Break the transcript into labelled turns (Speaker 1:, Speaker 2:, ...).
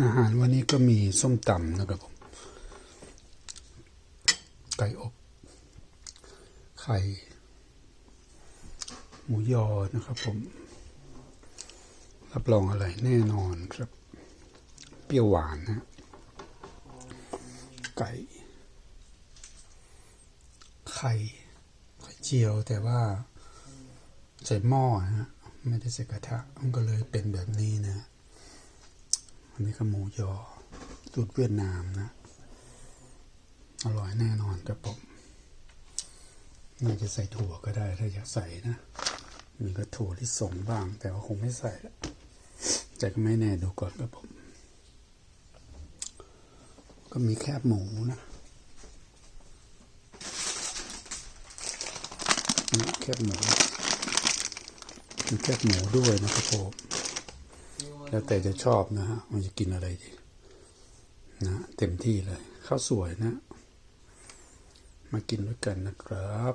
Speaker 1: อาหารวันนี้ก็มีส้มตำนะครับผม ไก่อบ ไข่ หมูยอนะครับผม รับรองอะไรแน่นอนครับ เปรี้ยวหวานนะ ไก่ ไข่ ไข่เจียวแต่ว่า ใส่หม้อนะฮะไม่ได้ใส่กระทะ มันก็เลยเป็นแบบนี้นะ อันนี้ก็หมูยอสูตรเวียดนามนะ อร่อยแน่นอนครับผมน่าจะใส่ถั่วก็ได้ถ้าอยากใส่นะมีก็ถั่วที่ส่งบ้าง แต่ว่าคงไม่ใส่ละแต่ก็ไม่แน่ดูก่อนครับผม ก็มีแคบหมูนะนี่แคบหมูมีแคบหมูด้วยนะครับผม แล้วแต่จะชอบนะฮะมันจะกินอะไรดีนะเต็มที่เลยข้าวสวยนะ มากินด้วยกันนะครับ